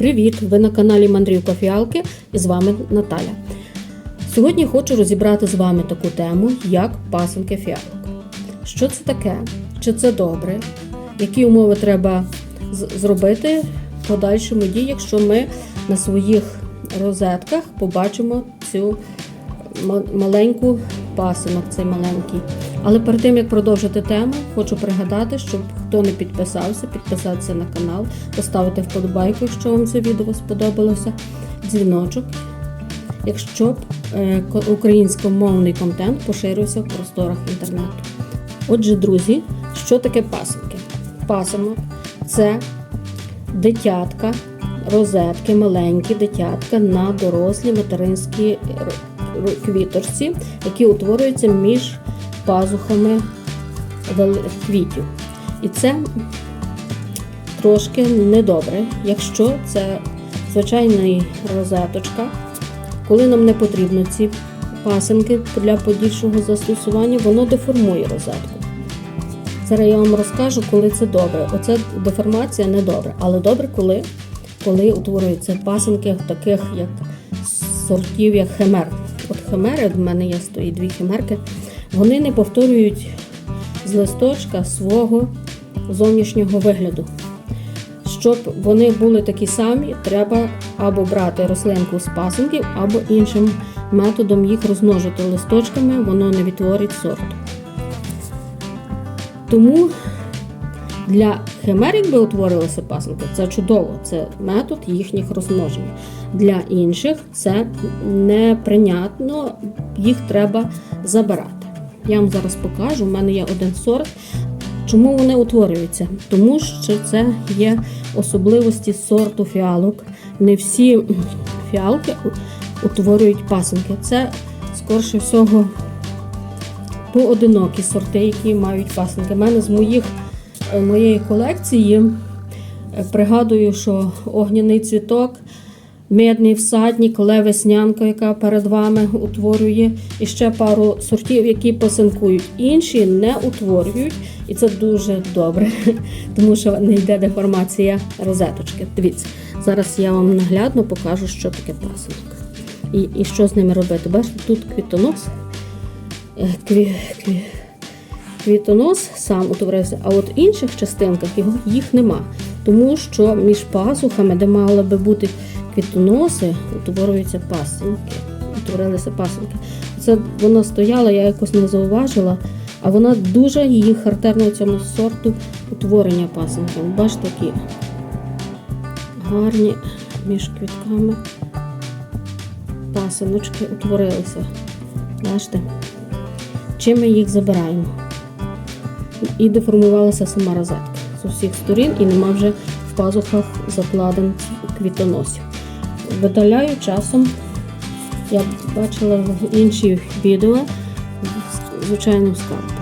Привіт! Ви на каналі Мандрівка Фіалки і з вами Наталя. Сьогодні хочу розібрати з вами таку тему, як пасинки фіалок. Що це таке? Чи це добре? Які умови треба зробити в подальшому дії, якщо ми на своїх розетках побачимо цю ма- маленьку пасинок, цей маленький. Але перед тим як продовжити тему, хочу пригадати, щоб хто не підписався, підписатися на канал, поставити вподобайку, якщо вам це відео сподобалося, дзвіночок, якщо б е, українськомовний контент поширився в просторах інтернету. Отже, друзі, що таке пасинки? Пасинок це дитятка, розетки, маленькі дитятка на дорослій материнській р- р- квіточці, які утворюються між пазухами квітів. І це трошки недобре, якщо це звичайна розеточка, коли нам не потрібно ці пасинки для подальшого застосування, воно деформує розетку. Зараз я вам розкажу, коли це добре. Оце деформація не добре, але добре, коли, коли утворюються пасинки таких як сортів, як химер. От химери, в мене є стоїть дві химерки, вони не повторюють з листочка свого зовнішнього вигляду. Щоб вони були такі самі, треба або брати рослинку з пасинків, або іншим методом їх розмножити листочками, воно не відтворить сорту. Тому для химер, якби утворилися пасинки, це чудово, це метод їхніх розмножень. Для інших це неприйнятно, їх треба забирати. Я вам зараз покажу, у мене є один сорт. Чому вони утворюються? Тому що це є особливості сорту фіалок. Не всі фіалки утворюють пасинки. Це скорше всього поодинокі сорти, які мають пасинки. У мене з моїх, е, моєї колекції е, пригадую, що огняний цвіток, медний всадник, левеснянка, яка перед вами утворює, і ще пару сортів, які пасинкують. Інші не утворюють, і це дуже добре, тому що не йде деформація розеточки. Дивіться, зараз я вам наглядно покажу, що таке пасинок. І, і що з ними робити. Бачите, тут квітонос е, кві, кві, квітонос сам утворився, а от в інших частинках його їх нема. Тому що між пасухами, де мали би бути квітоноси, утворюються пасинки. Утворилися пасинки. Це вона стояла, я якось не зауважила, а вона дуже її характерно цьому сорту утворення пасинків. Бачите, такі гарні між квітками пасиночки утворилися. Бачите? Чим ми їх забираємо? І деформувалася сама розетка з усіх сторін, і нема вже в пазухах закладен квітоносів. Видаляю часом, я бачила в інших відео з звичайним скальпелем.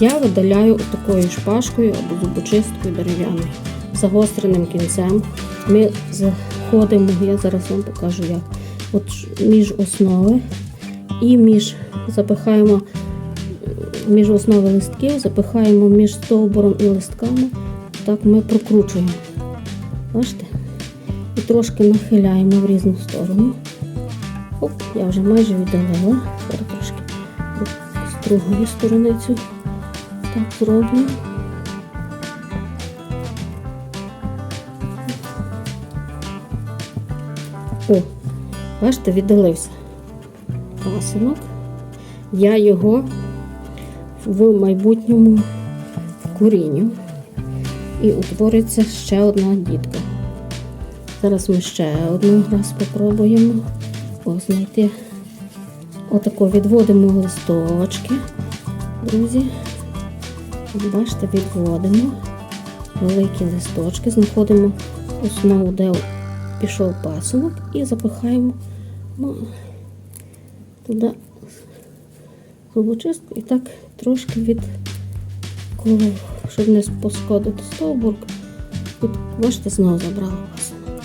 Я видаляю такою шпажкою або зубочисткою дерев'яною, загостреним кінцем. Ми заходимо, я зараз вам покажу як. От між основи і між запихаємо між основи листків, запихаємо між стовбуром і листками. Так ми прокручуємо. Бачите? І трошки нахиляємо в різну сторону. Оп, я вже майже віддалила. Зараз трошки з другої сторони цю так зроблю. О, бачите, віддалився пасинок. Я його в майбутньому вкоріню. І утвориться ще одна дітка. Зараз ми ще одну раз спробуємо знайти. Отако відводимо листочки, друзі. Бачите, відводимо великі листочки, знаходимо основу, де пішов пасунок, і запихаємо ну, туди зубочистку і так трошки від коло, щоб не пошкодити стовбур. Тут, бачите, знову забрала пасунок.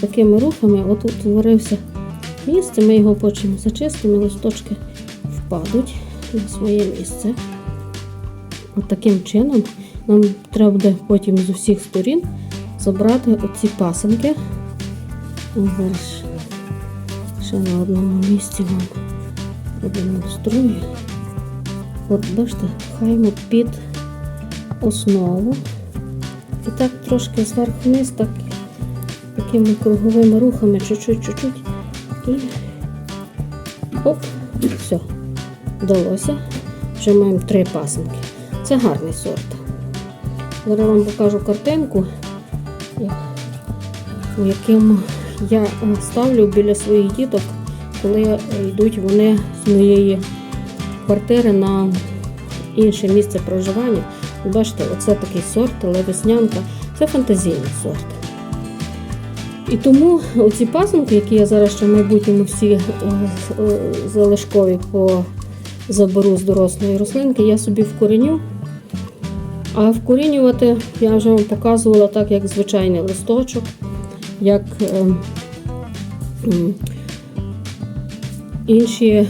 Такими рухами от утворився місце, ми його потім зачистимо, листочки впадуть на своє місце. От таким чином нам треба буде потім з усіх сторін забрати оці пасенки. Зараз ще на одному місці вам продемонструю. От бачите, пхаємо під основу. І так трошки зверху вниз, так такими круговими рухами, чуть-чуть, чуть-чуть. І оп, все, вдалося. Вже маємо три пасенки. Це гарний сорт. Зараз вам покажу картинку, у якому я е, ставлю біля своїх діток, коли йдуть вони з моєї квартири на інше місце проживання. Бачите, оце такий сорт, але веснянка. Це фантазійний сорт. І тому оці пасенки, які я зараз ще в майбутньому всі е, е, залишкові по заберу з дорослої рослинки, я собі вкореню. А вкорінювати я вже вам показувала так, як звичайний листочок, як е, інші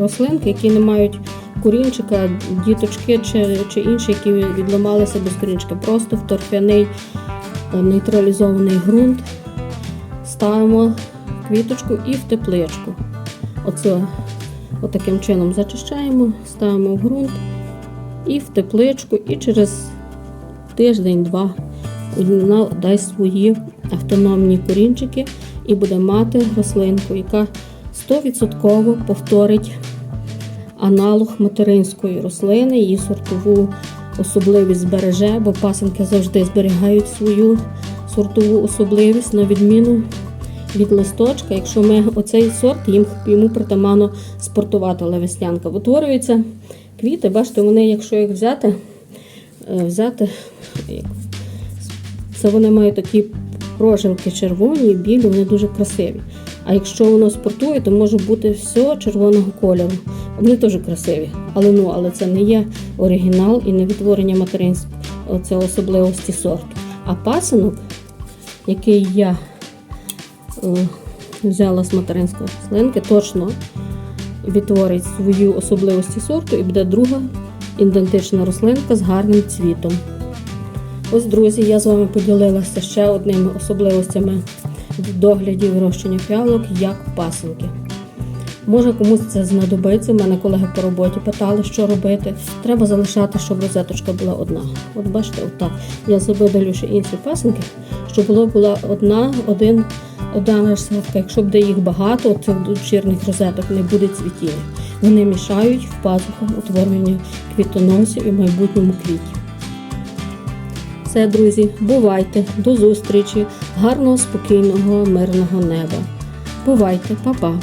рослинки, які не мають корінчика, діточки чи, чи інші, які відламалися без корінчика. Просто в торфяний е, нейтралізований ґрунт ставимо квіточку і в тепличку. Оце отаким чином зачищаємо, ставимо в ґрунт і в тепличку, і через тиждень-два вона дасть свої автономні корінчики і буде мати рослинку, яка 100% повторить аналог материнської рослини, її сортову особливість збереже, бо пасенки завжди зберігають свою сортову особливість на відміну від листочка. Якщо ми оцей сорт, їм йому притаманно спортувати веснянка. Утворюються квіти, бачите, вони, якщо їх взяти, е, взяти, це вони мають такі прожилки червоні, білі, вони дуже красиві. А якщо воно спортує, то може бути все червоного кольору. Вони теж красиві. Але ну, але це не є оригінал і не відтворення материнського це особливості сорту. А пасинок, який я е, взяла з материнської рослинки, точно відтворить свою особливості сорту і буде друга ідентична рослинка з гарним цвітом. Ось, друзі, я з вами поділилася ще одними особливостями в догляді вирощення фіалок як пасинки. Може комусь це знадобиться. У мене колеги по роботі питали, що робити. Треба залишати, щоб розеточка була одна. От бачите, отак. Я видалю ще інші пасинки, щоб було була одна, один, одна розетка. Якщо буде їх багато, цих дочірних розеток не буде цвітіння. Вони мішають в пазухах утворення квітоносів і майбутньому квітів. Все, друзі, бувайте, до зустрічі, гарного, спокійного, мирного неба. Бувайте, па-па!